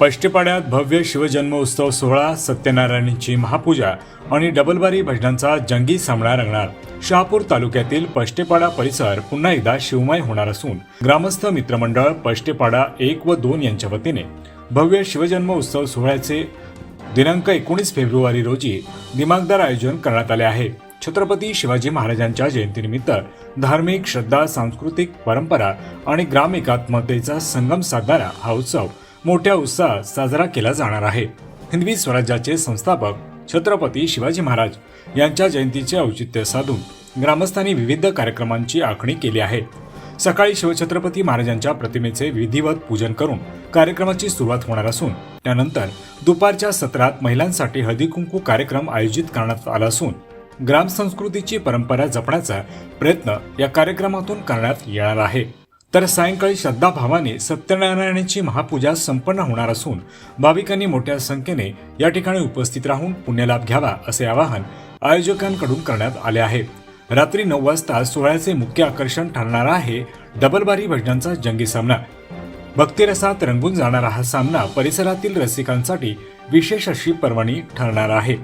पष्टीपाड्यात भव्य शिवजन्मोत्सव सोहळा सत्यनारायणची महापूजा आणि डबलबारी भजनांचा जंगी सामना रंगणार. शहापूर तालुक्यातील पष्टेपाडा परिसर पुन्हा एकदा शिवमय होणार असून ग्रामस्थ मित्रमंडळ पष्टेपाडा एक व दोन यांच्या वतीने भव्य शिवजन्म उत्सव सोहळ्याचे दिनांक एकोणीस फेब्रुवारी रोजी दिमागदार आयोजन करण्यात आले आहे. छत्रपती शिवाजी महाराजांच्या जयंतीनिमित्त धार्मिक श्रद्धा सांस्कृतिक परंपरा आणि ग्राम एकात्मतेचा संगम साधणारा हा उत्सव मोठ्या उत्साहात साजरा केला जाणार आहे. हिंदवी स्वराज्याचे संस्थापक छत्रपती शिवाजी महाराज यांच्या जयंतीचे औचित्य साधून ग्रामस्थांनी विविध कार्यक्रमांची आखणी केली आहे. सकाळी शिवछत्रपती महाराजांच्या प्रतिमेचे विधिवत पूजन करून कार्यक्रमाची सुरुवात होणार असून त्यानंतर दुपारच्या सत्रात महिलांसाठी हळदीकुंकू कार्यक्रम आयोजित करण्यात आला असून ग्रामसंस्कृतीची परंपरा जपण्याचा प्रयत्न या कार्यक्रमातून करण्यात येणार आहे. तर सायंकाळी श्रद्धाभावाने सत्यनारायणाची महापूजा संपन्न होणार असून भाविकांनी मोठ्या संख्येने या ठिकाणी उपस्थित राहून पुण्यलाभ घ्यावा असे आवाहन आयोजकांकडून करण्यात आले आहे. रात्री नऊ वाजता सोहळ्याचे मुख्य आकर्षण ठरणार आहे डबलबारी भजनांचा जंगी सामना. भक्तिरसात रंगून जाणारा हा सामना परिसरातील रसिकांसाठी विशेष अशी पर्वणी ठरणार आहे.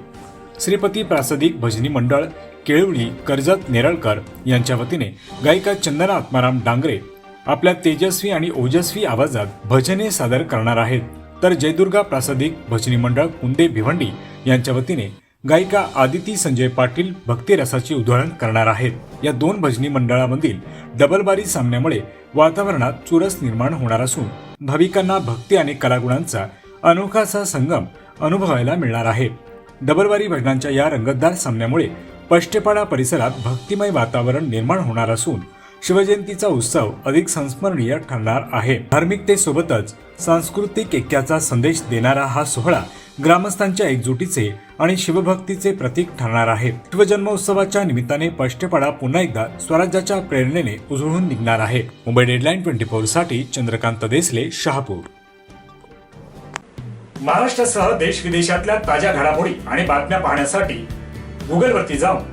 श्रीपती प्रासदिक भजनी मंडळ केळवळी कर्जत नेरळकर यांच्या वतीने गायिका चंदना आत्माराम डांगरे आपल्या तेजस्वी आणि ओजस्वी आवाजात भजने सादर करणार आहेत. तर जयदुर्गा प्रासादिक भजनी मंडळ कुंदे भिवंडी यांच्या वतीने गायिका आदिती संजय पाटील भक्तिरसाची उधळण करणार आहेत. या दोन भजनी मंडळामधील डबलबारी सामन्यामुळे वातावरणात चुरस निर्माण होणार असून भाविकांना भक्ती आणि कलागुणांचा अनोखासा संगम अनुभवायला मिळणार आहे. डबलबारी भजनांच्या या रंगतदार सामन्यामुळे पष्टेपाडा परिसरात भक्तिमय वातावरण निर्माण होणार असून शिवजयंतीचा उत्सव अधिक संस्मरणीय ठरणार आहे. धार्मिकतेसोबतच सांस्कृतिक ऐक्याचा संदेश देणारा हा सोहळा ग्रामस्थांच्या एकजुटीचे आणि शिवभक्तीचे प्रतीक ठरणार आहे. शिवजन्मोत्सवाच्या निमित्ताने पष्टेपाडा पुन्हा एकदा स्वराज्याच्या प्रेरणेने उजळून निघणार आहे. मुंबई डेडलाईन ट्वेंटी फोरसाठी चंद्रकांत देसले शहापूर. महाराष्ट्रासह देश विदेशातल्या ताज्या घडामोडी आणि बातम्या पाहण्यासाठी गुगलवरती जाऊन